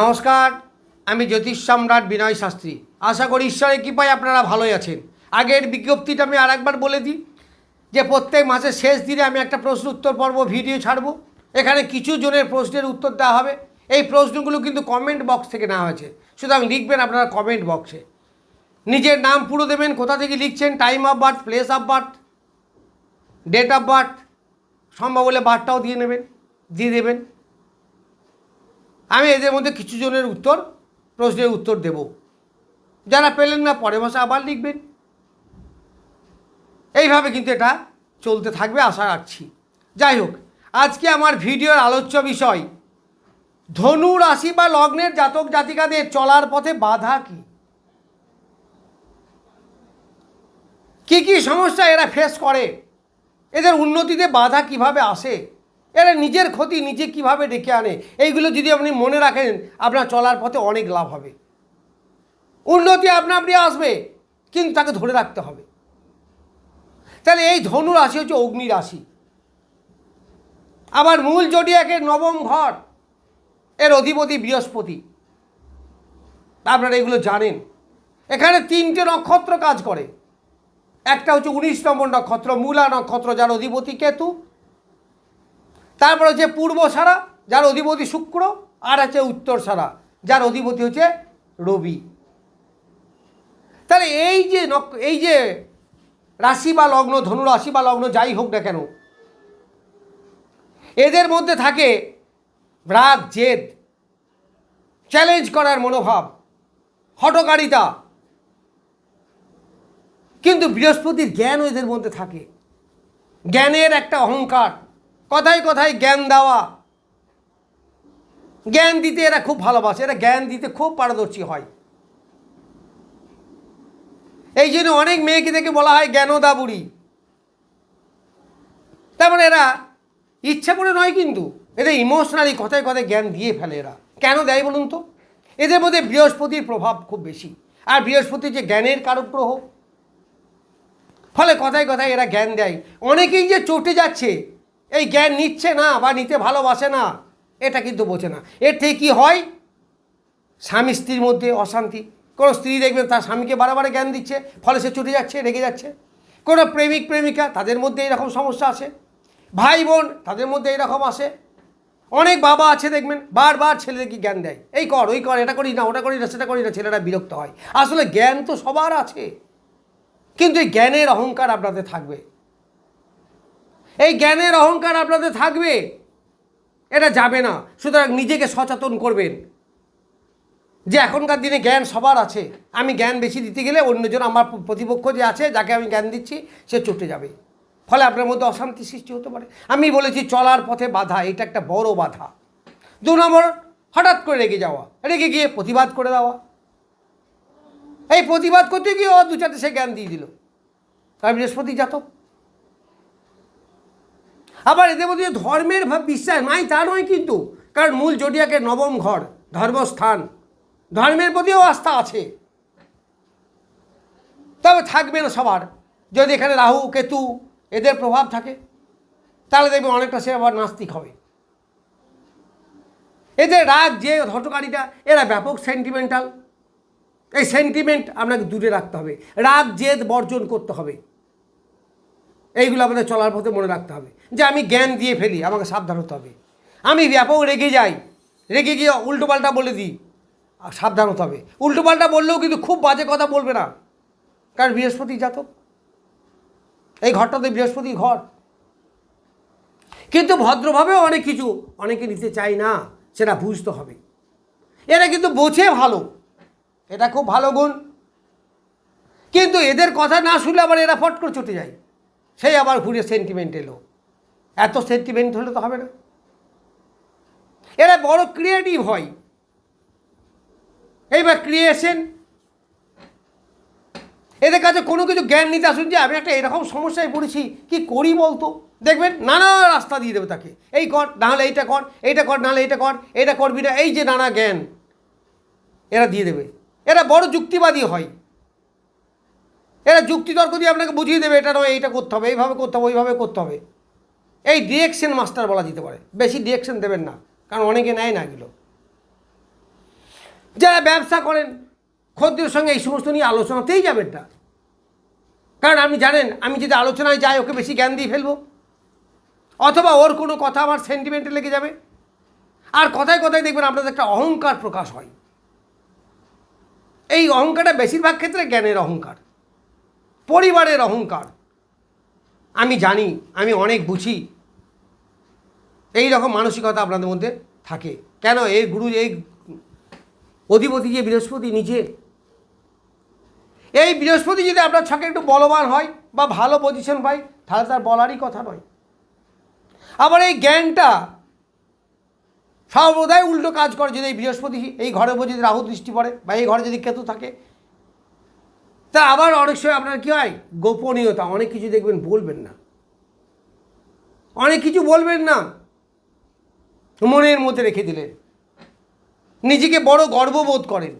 নমস্কার, আমি জ্যোতিষ সম্রাট বিনয় শাস্ত্রী। আশা করি ঈশ্বরের কৃপায় আপনারা ভালোই আছেন। আগের বিজ্ঞপ্তিটা আমি আরেকবার বলে দিই, যে প্রত্যেক মাসের শেষ দিনে আমি একটা প্রশ্ন উত্তর পর্ব ভিডিও ছাড়ব। এখানে কিছু জনের প্রশ্নের উত্তর দেওয়া হবে। এই প্রশ্নগুলো কিন্তু কমেন্ট বক্স থেকে নেওয়া হয়েছে। সুতরাং লিখবেন আপনারা কমেন্ট বক্সে নিজের নাম পুরো দেবেন, কোথা থেকে লিখছেন time of birth place of birth date of birth সম্ভব হলে বার্থটাও দিয়ে নেবেন, দিয়ে দেবেন। আমি এদের মধ্যে কিছু জনের উত্তর, প্রশ্নের উত্তর দেব। যারা পেলেন না, পরের মাসে আবার লিখবেন। এইভাবে কিন্তু এটা চলতে থাকবে, আশা রাখছি। যাই হোক, আজকে আমার ভিডিওর আলোচ্য বিষয়, ধনু রাশি বা লগ্নের জাতক জাতিকাদের চলার পথে বাধা কি? কি কি সমস্যা এরা ফেস করে? এদের উন্নতিতে বাধা কীভাবে আসে? এরা নিজের ক্ষতি নিজে কীভাবে ডেকে আনে? এইগুলো যদি আপনি মনে রাখেন, আপনার চলার পথে অনেক লাভ হবে। উন্নতি আপনা আপনি আসবে, কিন্তু তাকে ধরে রাখতে হবে। তাহলে এই ধনু রাশি হচ্ছে অগ্নি রাশি। আবার মূল জডিয়াকের নবম ঘর, এর অধিপতি বৃহস্পতি। আপনারা এগুলো জানেন। এখানে তিনটে নক্ষত্র কাজ করে। একটা হচ্ছে উনিশ নম্বর নক্ষত্র, মূলা নক্ষত্র, যার অধিপতি কেতু। তারপর হচ্ছে পূর্ব সারা, যার অধিপতি শুক্র, আর আছে উত্তর সারা, যার অধিপতি হচ্ছে রবি। তাহলে এই যে নক- এই যে রাশি বা লগ্ন ধনু রাশি বা লগ্ন যাই হোক না কেন, এদের মধ্যে থাকে রাগ, জেদ, চ্যালেঞ্জ করার মনোভাব হটকারিতা কিন্তু বৃহস্পতির জ্ঞানও এদের মধ্যে থাকে। জ্ঞানের একটা অহংকার। কথায় কথায় জ্ঞান দেওয়া। জ্ঞান দিতে এরা খুব ভালোবাসে, এরা জ্ঞান দিতে খুব পারদর্শী হয়। এই জন্য অনেক মেয়েকে দেখে বলা হয় জ্ঞানদা বুড়ি তারপরে এরা ইচ্ছা করে নয় কিন্তু, এদের ইমোশনালি কথায় কথায় জ্ঞান দিয়ে ফেলে এরা। কেন দেয় বলুন তো? এদের মধ্যে বৃহস্পতির প্রভাব খুব বেশি, আর বৃহস্পতি যে জ্ঞানের কারক গ্রহ ফলে কথায় কথায় এরা জ্ঞান দেয়। অনেকেই যে চটে যাচ্ছে এই জ্ঞান নিচ্ছে না বা নিতে ভালোবাসে না, এটা কিন্তু বোঝে না। এর থেকে কী হয়? স্বামী স্ত্রীর মধ্যে অশান্তি। কোনো স্ত্রী দেখবেন তার স্বামীকে বারে জ্ঞান দিচ্ছে, ফলে সে চটে যাচ্ছে, রেগে যাচ্ছে। কোনো প্রেমিক, প্রেমিকা, তাদের মধ্যে এরকম সমস্যা আসে। ভাই, বোন, তাদের মধ্যে এরকম আসে। অনেক বাবা আছে দেখবেন, বারবার ছেলেদেরকে জ্ঞান দেয়। এই কর, ওই কর, এটা করিস না, ওটা করিস না, সেটা করিস না, ছেলেরা বিরক্ত হয়। আসলে জ্ঞান তো সবার আছে। কিন্তু এই জ্ঞানের অহংকার আপনাদের থাকবে। এই জ্ঞানের অহংকার আপনাদের থাকবে। এটা যাবে না। সুতরাং নিজেকে সচেতন করবেন। যে এখনকার দিনে জ্ঞান সবার আছে। আমি জ্ঞান বেশি দিতে গেলে অন্যজন আমার প্রতিপক্ষ যে আছে, যাকে আমি জ্ঞান দিচ্ছি, সে চটে যাবে। ফলে আপনার মধ্যে অশান্তি সৃষ্টি হতে পারে। আমি বলেছি, চলার পথে বাধা, এটা একটা বড় বাধা। দু নম্বর, হঠাৎ করে রেগে যাওয়া। রেগে গিয়ে প্রতিবাদ করে দেওয়া। এই প্রতিবাদ করতে গিয়ে ও দু চারটে সে জ্ঞান দিয়ে দিল। তার বৃহস্পতি জাতক। আবার এদের মধ্যে ধর্মের ভাব বিশ্বাস, নাই, তা নয় কিন্তু। কারণ মূল জডিয়াকের নবম ঘর, ধর্মস্থান। ধর্মের প্রতিও আস্থা আছে। তবে থাকবে না সবার। যদি এখানে রাহু, কেতু, এদের প্রভাব থাকে, তাহলে দেখবে অনেকটা সে আবার নাস্তিক হবে। এদের রাগ, যে হটকারীটা এরা ব্যাপক সেন্টিমেন্টাল এই সেন্টিমেন্ট আপনাকে দূরে রাখতে হবে। রাগ, জেদ বর্জন করতে হবে। এইগুলো আমাদের চলার পথে মনে রাখতে হবে। যে আমি জ্ঞান দিয়ে ফেলি, আমাকে সাবধান হতে হবে। আমি ব্যাপক রেগে যাই। রেগে গিয়ে উল্টোপাল্টা বলে দিই সাবধান হতে হবে। উল্টোপাল্টা বললেও কিন্তু খুব বাজে কথা বলবে না। কারণ বৃহস্পতি জাতক। এই ঘরটাতে বৃহস্পতির ঘর। কিন্তু ভদ্রভাবেও অনেক কিছু অনেকে নিতে চায় না, সেটা বুঝতে হবে। এরা কিন্তু বোঝে ভালো। এটা খুব ভালো গুণ। কিন্তু এদের কথা না শুনলে আবার এরা ফট করে চটে যায়। সেই আবার ঘুরে সেন্টিমেন্ট এলো। এত সেন্টিমেন্ট হলে তো হবে না। এরা বড় ক্রিয়েটিভ হয়। এইবার ক্রিয়েশন এদের কাছে কোনো কিছু জ্ঞান নিতে আসুন যে, আমি একটা এরকম সমস্যায় পড়েছি, কি করি বলতো? দেখবেন নানা রাস্তা দিয়ে দেবে তাকে। এই কর নাহলে এইটা কর এইটা কর নাহলে এইটা কর, এইটা করবি না, এই যে নানা জ্ঞান। এরা দিয়ে দেবে। এরা বড় যুক্তিবাদী হয়। এরা যুক্তিতর্ক দিয়ে আপনাকে বুঝিয়ে দেবে, এটা নয়, এইটা করতে হবে, এইভাবে করতে হবে, ওইভাবে করতে হবে। এই ডিরেকশন মাস্টার বলা যেতে পারে। বেশি ডিরেকশন দেবেন না, কারণ অনেকে নেয় না এগুলো। যারা ব্যবসা করেন, খদ্দের সঙ্গে এই সমস্ত নিয়ে আলোচনাতেই যাবেন না। কারণ আপনি জানেন, আমি যদি আলোচনায় যাই, ওকে বেশি জ্ঞান দিয়ে ফেলব। অথবা ওর কোনো কথা আমার সেন্টিমেন্টে লেগে যাবে। আর কথায় কথায় দেখবেন আপনাদের একটা অহংকার প্রকাশ হয়। এই অহংকারটা বেশিরভাগ ক্ষেত্রে জ্ঞানের অহংকার। পরিবারের অহংকার। আমি জানি, আমি অনেক বুঝি। এই রকম মানসিকতা আপনাদের মধ্যে থাকে। কেন? এই গুরু, এই অধিপতি যে বৃহস্পতি নিজে। এই বৃহস্পতি যদি আপনার ছকে একটু বলবান হয় বা ভালো পজিশন পায়, তাহলে তার বলারই কথা নয়। আবার এই জ্ঞানটা সর্বদাই উল্টো কাজ করে। যদি এই বৃহস্পতি এই ঘরে বসে যদি রাহু দৃষ্টি পড়ে বা এই ঘরে যদি কেতু থাকে তা আবার অনেক সময় আপনার কী হয়? গোপনীয়তা, অনেক কিছু দেখবেন, বলবেন না। অনেক কিছু বলবেন না। মনের মধ্যে রেখে দিলেন। নিজেকে বড় গর্ববোধ করেন।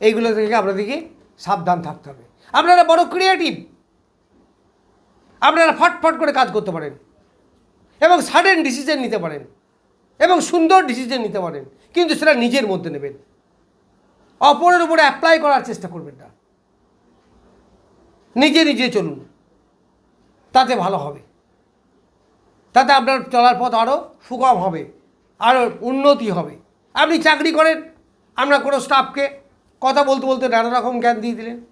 এইগুলো থেকে আপনাদেরকে সাবধান থাকতে হবে। আপনারা বড় ক্রিয়েটিভ আপনারা ফটফট করে কাজ করতে পারেন। এবং সাডেন ডিসিশন নিতে পারেন। এবং সুন্দর ডিসিশন নিতে পারেন। কিন্তু সেটা নিজের মধ্যে নেবেন। অপরের উপরে অ্যাপ্লাই করার চেষ্টা করবেন না। নিজে নিজে চলুন। তাতে ভালো হবে। তাতে আপনার চলার পথ আরও সুগম হবে আরও উন্নতি হবে। আপনি চাকরি করেন, আমরা কোনো স্টাফকে কথা বলতে বলতে নানা রকম জ্ঞান দিয়ে দিলেন।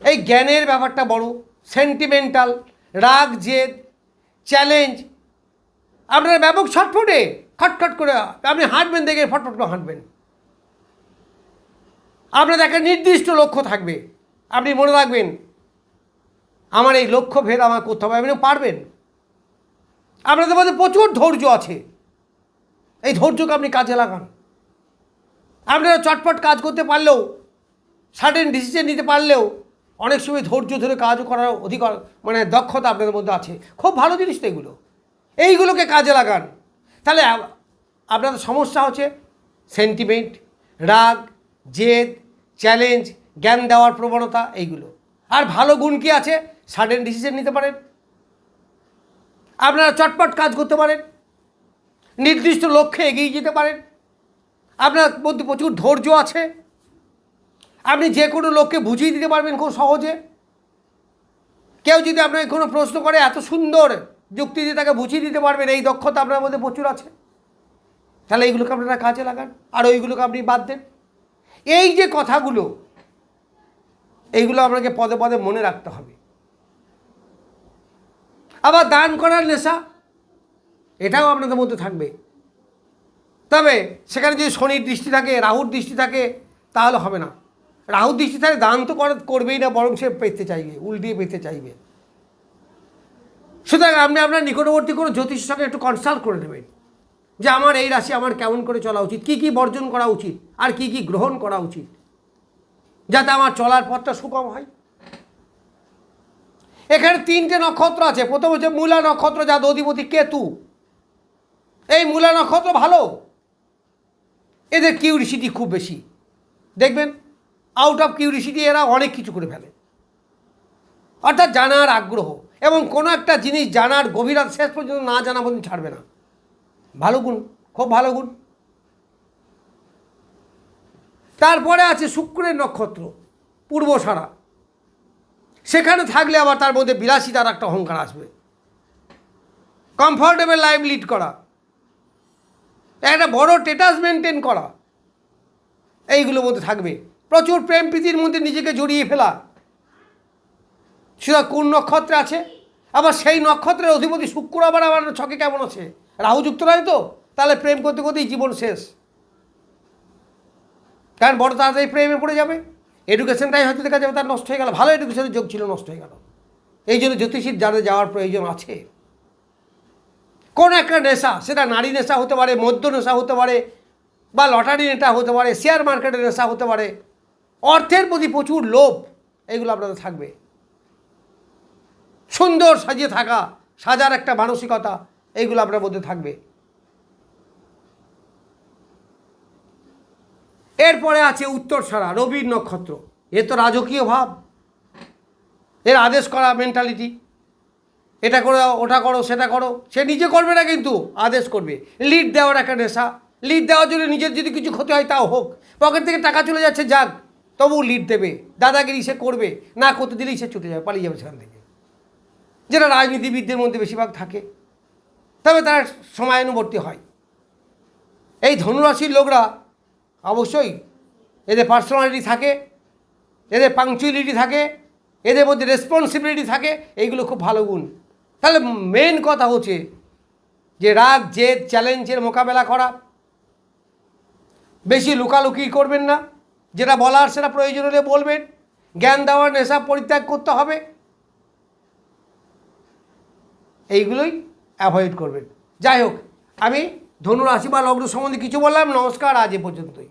এই জ্ঞানের ব্যাপারটা বড় সেন্টিমেন্টাল রাগ, জেদ চ্যালেঞ্জ আপনার ব্যাপক ছটফটে। খটখট করে আপনি হাঁটবেন দেখে ফটফট করে হাঁটবেন। আপনার একটা নির্দিষ্ট লক্ষ্য থাকবে। আপনি মনে রাখবেন, আমার এই লক্ষ্য ভেদ আমার করতে হবে, আপনি পারবেন। আপনাদের মধ্যে প্রচুর ধৈর্য আছে। এই ধৈর্যকে আপনি কাজে লাগান। আপনারা চটপট কাজ করতে পারলেও সাডেন ডিসিশন নিতে পারলেও, অনেক সময় ধৈর্য ধরে কাজও করার অধিকার মানে দক্ষতা আপনাদের মধ্যে আছে। খুব ভালো জিনিস তো এগুলো। এইগুলোকে কাজে লাগান। তাহলে সমস্যা হচ্ছে সেন্টিমেন্ট রাগ, জেদ চ্যালেঞ্জ জ্ঞান দেওয়ার প্রবণতা এইগুলো। আর ভালো গুণ কি আছে? সাডেন ডিসিশন নিতে পারেন। আপনারা চটপট কাজ করতে পারেন। নির্দিষ্ট লক্ষ্যে এগিয়ে যেতে পারেন। আপনার মধ্যে প্রচুর ধৈর্য আছে। আপনি যে কোনো লোককে বুঝিয়ে দিতে পারবেন খুব সহজে। কেউ যদি আপনাকে কোনো প্রশ্ন করে, এত সুন্দর যুক্তি দিয়ে তাকে বুঝিয়ে দিতে পারবেন, এই দক্ষতা আপনার মধ্যে প্রচুর আছে। তাহলে এইগুলোকে আপনারা কাজে লাগান, আর ওইগুলোকে আপনি বাদ দেন। এই যে কথাগুলো, এইগুলো আপনাকে পদে পদে মনে রাখতে হবে। আবার দান করার নেশা, এটাও আপনাদের মধ্যে থাকবে। তবে সেখানে যদি শনির দৃষ্টি থাকে, রাহুর দৃষ্টি থাকে, তাহলে হবে না। রাহুর দৃষ্টি থাকে দান তো করা- করবেই না, বরং সে পেতে চাইবে উল্টিয়ে পেতে চাইবে। সুতরাং আপনি আপনার নিকটবর্তী কোনো জ্যোতিষের সঙ্গে একটু কনসাল্ট করে নেবেন যে আমার এই রাশি আমার কেমন করে চলা উচিত, কি কি বর্জন করা উচিত, আর কি কি গ্রহণ করা উচিত, যাতে আমার চলার পথটা সুগম হয়। এখানে তিনটে নক্ষত্র আছে, প্রথম হচ্ছে মূলা নক্ষত্র যা অধিপতি কেতু। এই মূলা নক্ষত্র ভালো, এদের কিউরিসিটি খুব বেশি। দেখবেন আউট অফ কিউরিসিটি এরা অনেক কিছু করে ফেলে। অর্থাৎ জানার আগ্রহ। এবং কোনো একটা জিনিস জানার গভীরতা শেষ পর্যন্ত না জানা পর্যন্ত ছাড়বে না। ভালো গুণ, খুব ভালো গুণ। তারপরে আছে শুক্রের নক্ষত্র পূর্বসারা সেখানে থাকলে আবার তার মধ্যে বিলাসিতার একটা অহংকার আসবে। কমফর্টেবল লাইফ লিড করা। একটা বড় স্টেটাস মেনটেন করা। এইগুলোর মধ্যে থাকবে। প্রচুর প্রেম প্রীতির মধ্যে নিজেকে জড়িয়ে ফেলা। সেটা কোন নক্ষত্রে আছে? আবার সেই নক্ষত্রের অধিপতি শুক্র আবার আমার ছকে কেমন আছে? রাহুযুক্ত নয় তো? তাহলে প্রেম করতে করতেই জীবন শেষ। কারণ বড় তাড়াতাড়ি প্রেমে পড়ে যাবে। এডুকেশনটাই হয়তো দেখা যাবে তার নষ্ট হয়ে গেল। ভালো এডুকেশনের যোগ ছিল, নষ্ট হয়ে গেল। এই জন্য জ্যোতিষীর যাদের যাওয়ার প্রয়োজন আছে। কোন একটা নেশা, সেটা নারী নেশা হতে পারে, মদ্য নেশা হতে পারে, বা লটারি নেশা হতে পারে শেয়ার মার্কেটের নেশা হতে পারে, অর্থের প্রতি প্রচুর লোভ, এগুলো আপনাদের থাকবে। সুন্দর সাজিয়ে থাকা, সাজার একটা মানসিকতা, এইগুলো আপনার মধ্যে থাকবে। এরপরে আছে উত্তর সারা, রবির নক্ষত্র। এ তো রাজকীয় ভাব। এর আদেশ করা মেন্টালিটি এটা করো, ওটা করো, সেটা করো। সে নিজে করবে না কিন্তু, আদেশ করবে। লিড দেওয়ার একটা নেশা। লিড দেওয়ার জন্য নিজের যদি কিছু ক্ষতি হয়, তাও হোক। পকেট থেকে টাকা চলে যাচ্ছে, যাক তবু লিড দেবে। দাদাগিরি সে করবে। না করতে দিলেই সে ছুটে যাবে, পালিয়ে যাবে সেখান থেকে। যেটা রাজনীতিবিদদের মধ্যে বেশিরভাগ থাকে। তবে তারা সময়ানুবর্তী হয়। এই ধনুরাশির লোকরা অবশ্যই এদের পার্সোনালিটি থাকে, এদের পাংচুয়ালিটি থাকে, এদের মধ্যে রেসপন্সিবিলিটি থাকে, এইগুলো খুব ভালো গুণ। তাহলে মেন কথা হচ্ছে যে রাগ, জেদ চ্যালেঞ্জের মোকাবেলা করা। বেশি লুকালুকি করবেন না। যেটা বলার সেটা প্রয়োজন হলে বলবেন। জ্ঞান দেওয়ার নেশা পরিত্যাগ করতে হবে। এইগুলোই অ্যাভয়েড করবেন। যাই হোক, আমি ধনু রাশি বা লগ্ন সম্বন্ধে কিছু বললাম। নমস্কার, আজ এ পর্যন্তই।